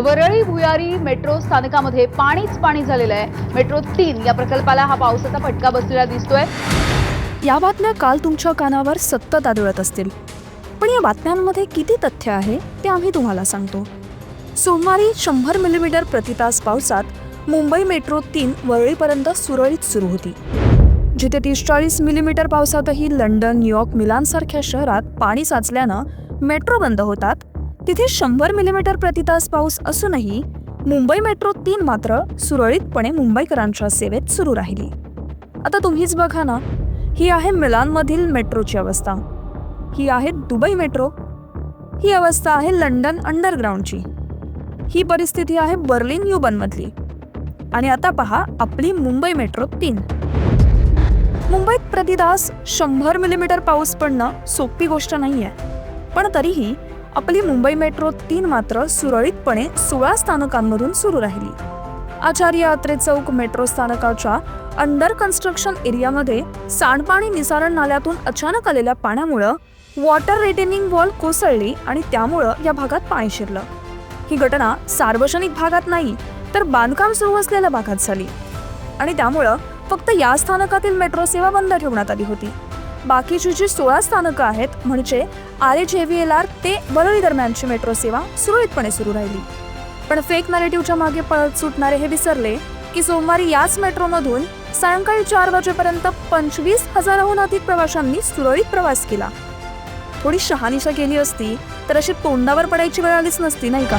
वरळी भुयारी मेट्रो स्थानकामध्ये पाणीच पाणी झालेलं आहे. मेट्रो तीन या प्रकल्पाला हा पावसाचा फटका बसलेला दिसतोय. या बातम्या काल तुमच्या कानावर सतत आदळत असतील. पण या बातम्यांमध्ये किती तथ्य आहे ते आम्ही तुम्हाला सांगतो. सोमवारी शंभर मिलीमीटर प्रतितास पावसात मुंबई मेट्रो तीन वरळीपर्यंत सुरळीत सुरू होती. जिथे तीस चाळीस मिलीमीटर पावसातही लंडन न्यूयॉर्क मिलानसारख्या शहरात पाणी साचल्यानं मेट्रो बंद होतात. तिथे शंभर मिलीमीटर प्रतितास पाऊस असूनही मुंबई मेट्रो तीन मात्र सुरळीतपणे मुंबईकरांच्या सेवेत सुरू राहिली. आता तुम्हीच बघा ना ही आहे मिलानमधील मेट्रोची अवस्था. ही आहे दुबई मेट्रो. ही अवस्था आहे लंडन अंडरग्राऊंडची. ही परिस्थिती आहे बर्लिन युबनमधली. आणि आता पहा आपली मुंबई मेट्रो तीन. मुंबईत प्रतितास शंभर मिलीमीटर पाऊस पडणं सोपी गोष्ट नाही आहे पण तरीही आपली मुंबई मेट्रो तीन मात्र सुरळीतपणे सोळा स्थानकांमधून सुरू राहिली. आचार्य अत्रे चौक मेट्रो स्थानकाच्या अंडर कन्स्ट्रक्शन एरियामध्ये सांडपाणी निसारण नाल्यातून अचानक आलेल्या पाण्यामुळं वॉटर रिटेनिंग वॉल कोसळली आणि त्यामुळं या भागात पाणी शिरलं. ही घटना सार्वजनिक भागात नाही तर बांधकाम सुरू असलेल्या भागात झाली. आणि त्यामुळं फक्त या स्थानकातील मेट्रो सेवा बंद ठेवण्यात आली होती. बाकीची जी सोळा स्थानकं आहेत म्हणजे R H V L R ते वरळी दरम्यानची मेट्रो सेवा सुरळीतपणे सुरू राहिली. पण फेक नॅरेटिव्हच्या मागे पळत सुटणारे हे विसरले की सोमवारी याच मेट्रोमधून सायंकाळी चार वाजेपर्यंत पंचवीस हजाराहून अधिक प्रवाशांनी सुरळीत प्रवास केला. थोडी शहानिशा केली असती तर अशी तोंडावर पडायची वेळ आलीच नसती नाही का?